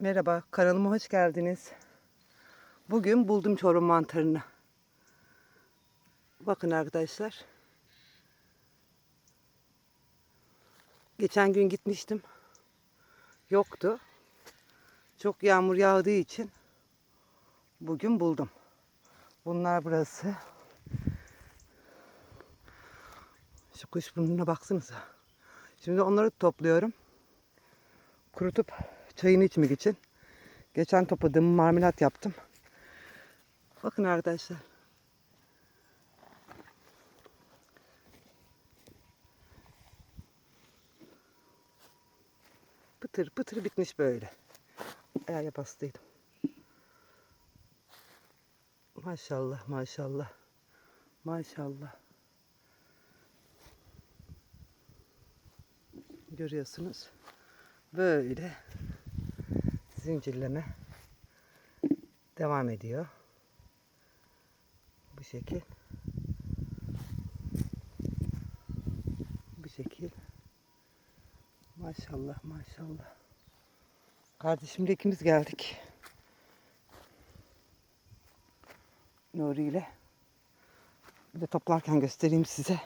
Merhaba, kanalıma hoş geldiniz. Bugün buldum çorum mantarını. Bakın arkadaşlar. Geçen gün gitmiştim. Yoktu. Çok yağmur yağdığı için bugün buldum. Bunlar burası. Şu kuş burnuna baksanıza. Şimdi onları topluyorum. Kurutup çayını içmek için. Geçen topladığım marmelat yaptım. Bakın arkadaşlar. Pıtır pıtır bitmiş böyle. Ayağa bastıydım. Maşallah maşallah. Maşallah. Görüyorsunuz. Böyle zincirleme devam ediyor. Bu şekil. Bu şekil. Maşallah maşallah. Kardeşimle ikimiz geldik. Nuri ile. Bir de toplarken göstereyim size.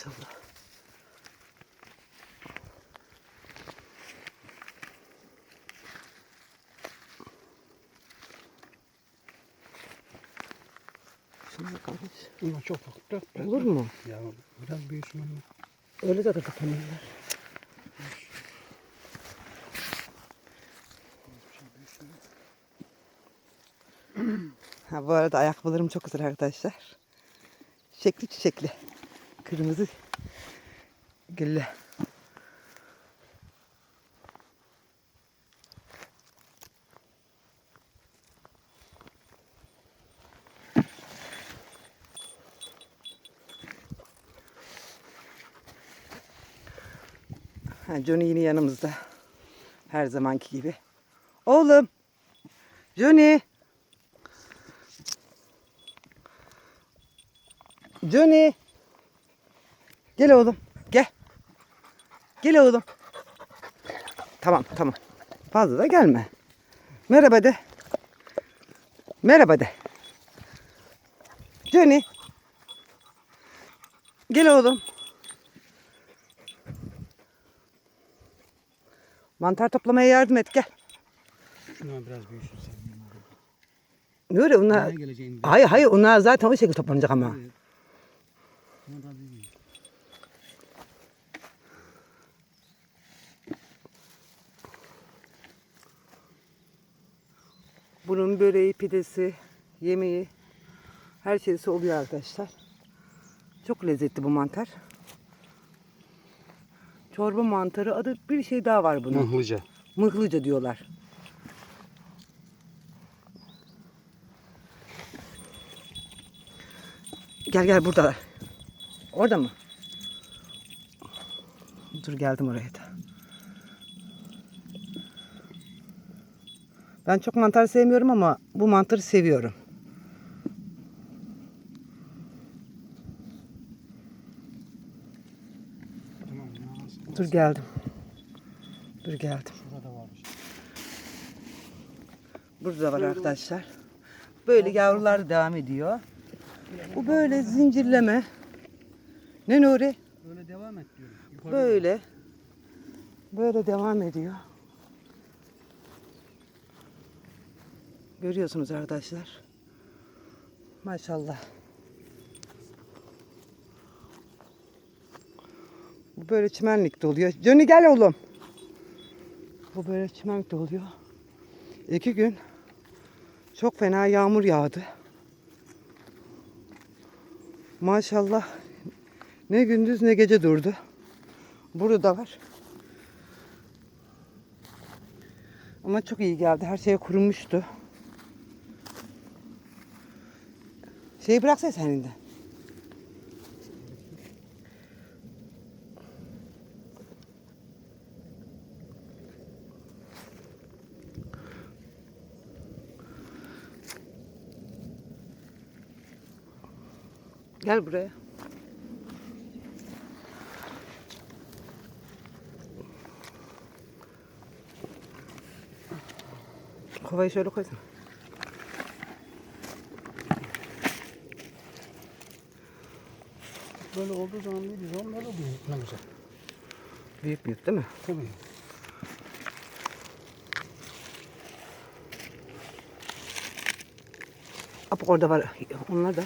Maşallah. Şuna bakalım. Ama çok ufak. Olur mu? Ya biraz büyüsün ama. Öyle de tutamıyorlar. Ha, bu arada ayakkabılarım çok güzel arkadaşlar. Çiçekli çiçekli. Kırmızı güllü. Ha, Johnny yine yanımızda. Her zamanki gibi. Oğlum. Johnny. Johnny. Gel oğlum. Gel. Gel oğlum. Tamam tamam. Fazla da gelme. Merhaba de. Merhaba de. Johnny. Gel oğlum. Mantar toplamaya yardım et gel. Şuna biraz büyüsün sen. Nuri onlar... Hayır hayır onlar zaten o şekilde toplanacak ama. Evet. Ama daha büyüyor. Bunun böreği, pidesi, yemeği her şeysi oluyor arkadaşlar. Çok lezzetli bu mantar. Çorba mantarı adı bir şey daha var bunun. Mıhlıca. Mıhlıca diyorlar. Gel gel burada. Orada mı? Dur geldim oraya da. Ben çok mantar sevmiyorum ama bu mantarı seviyorum. Dur geldim. Dur geldim. Burada var arkadaşlar. Böyle yavrular devam ediyor. Bu böyle zincirleme. Ne Nuri? Böyle devam et diyorum. Böyle. Böyle devam ediyor. Görüyorsunuz arkadaşlar. Maşallah. Bu böyle çimenlikte oluyor. Johnny gel oğlum. Bu böyle çimenlikte oluyor. İki gün çok fena yağmur yağdı. Maşallah ne gündüz ne gece durdu. Burada da var. Ama çok iyi geldi. Her şey kurumuştu. Şeyi bıraksana sen elinden. Gel buraya. Kovayı şöyle koysana. Böyle olduğu zaman ne güzel, onlar da büyük ne güzel. Büyük büyük değil mi? Tabii. Bak orada var. Onlar da.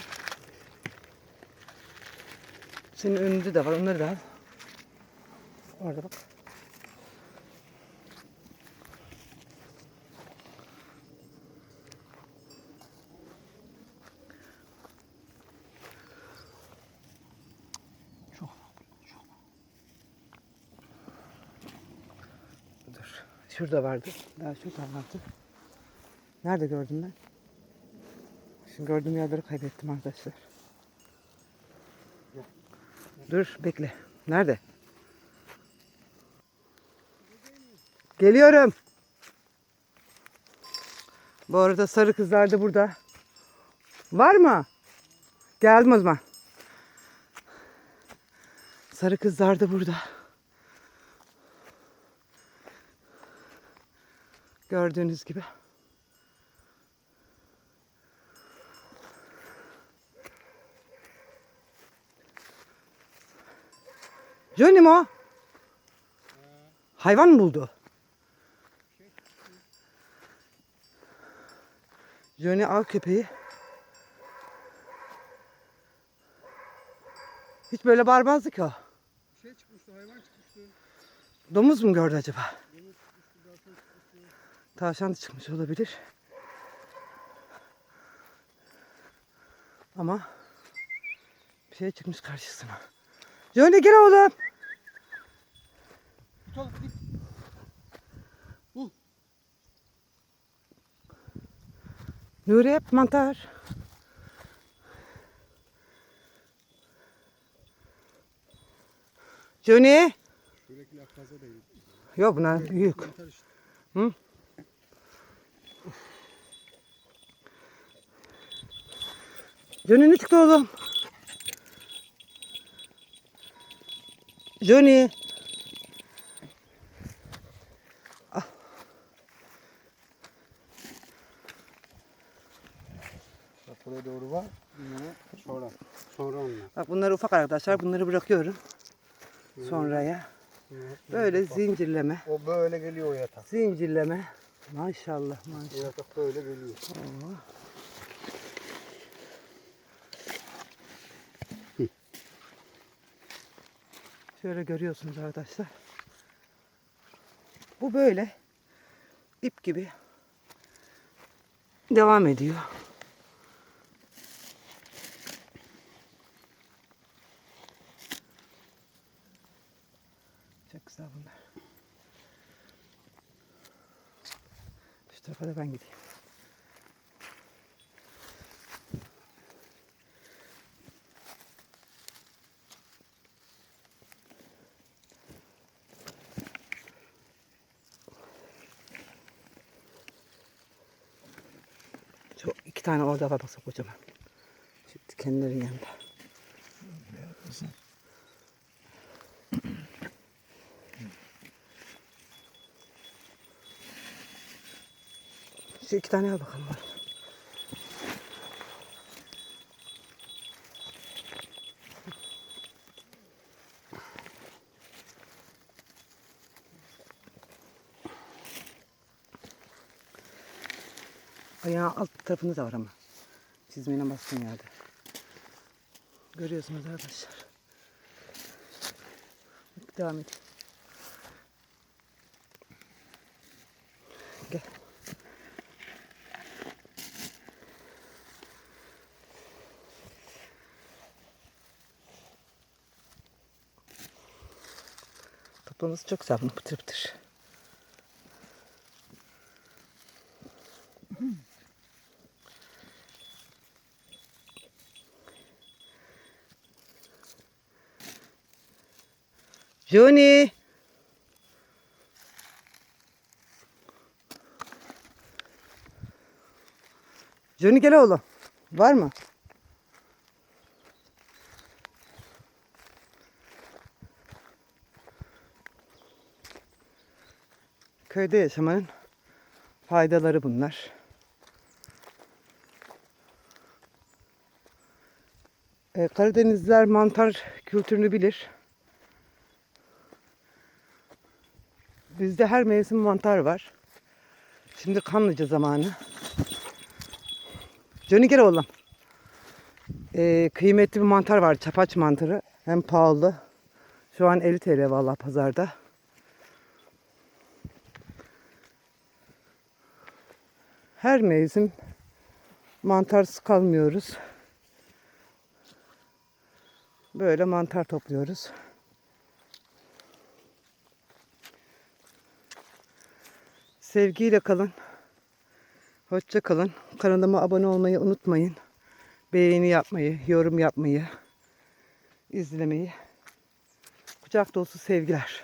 Senin önünde de var. Onları da al. Orada bak. Çok. Çok. Dur. Şurada vardı. Daha şurada vardı. Nerede gördüm ben? Şimdi gördüğüm yerleri kaybettim arkadaşlar. Dur bekle. Nerede? Geliyorum. Bu arada sarı kızlar da burada. Var mı? Geldim o zaman. Sarı kızlar da burada. Gördüğünüz gibi. Johnny mi o? Hayvan mı buldu? Johnny av köpeği. Hiç böyle bağırmazdı ki o. Bir şey çıkmıştı, hayvan çıkmıştı. Domuz mu gördü acaba? Tavşan da çıkmış olabilir. Ama bir şey çıkmış karşısına. Johnny gel oğlum. Git oğlum git. Nuri hep mantar. Johnny. Yok bunlar büyük. Mantar Johnny çıktı oğlum? Johnny. Bak buraya doğru var. Bunları sonra. Sonra onlar. Bak bunlar ufak arkadaşlar. Bunları bırakıyorum. Sonraya. Böyle zincirleme. O böyle geliyor o yatak. Zincirleme. Maşallah O maşallah. yatak böyle geliyor. Şöyle görüyorsunuz arkadaşlar. Bu böyle ip gibi devam ediyor. Çok güzel bunlar. Şu tarafa da ben gideyim. Şu iki tane orada var bak kocaman. Şu dikenlerin yanında. Şu iki tane al bakalım var. Ayağın alt tarafında da var ama. Çizmeyle baskın yerde. Görüyorsunuz arkadaşlar. Devam edin. Gel. Toplaması çok bunu Pıtır pıtır. Johnny. Johnny gel oğlum. Var mı? Köyde yaşamanın Faydaları bunlar. Ee, Karadenizliler mantar kültürünü bilir. Bizde her mevsim mantar var. Şimdi kanlıca zamanı. Gel oğlum. Ee, kıymetli bir mantar var. Çapaç mantarı. Hem pahalı. Şu an 50 TL vallahi pazarda. Her mevsim mantarsız kalmıyoruz. Böyle mantar topluyoruz. Sevgiyle kalın. Hoşça kalın. Kanalıma abone olmayı unutmayın. Beğeni yapmayı, yorum yapmayı, izlemeyi. Kucak dolusu sevgiler.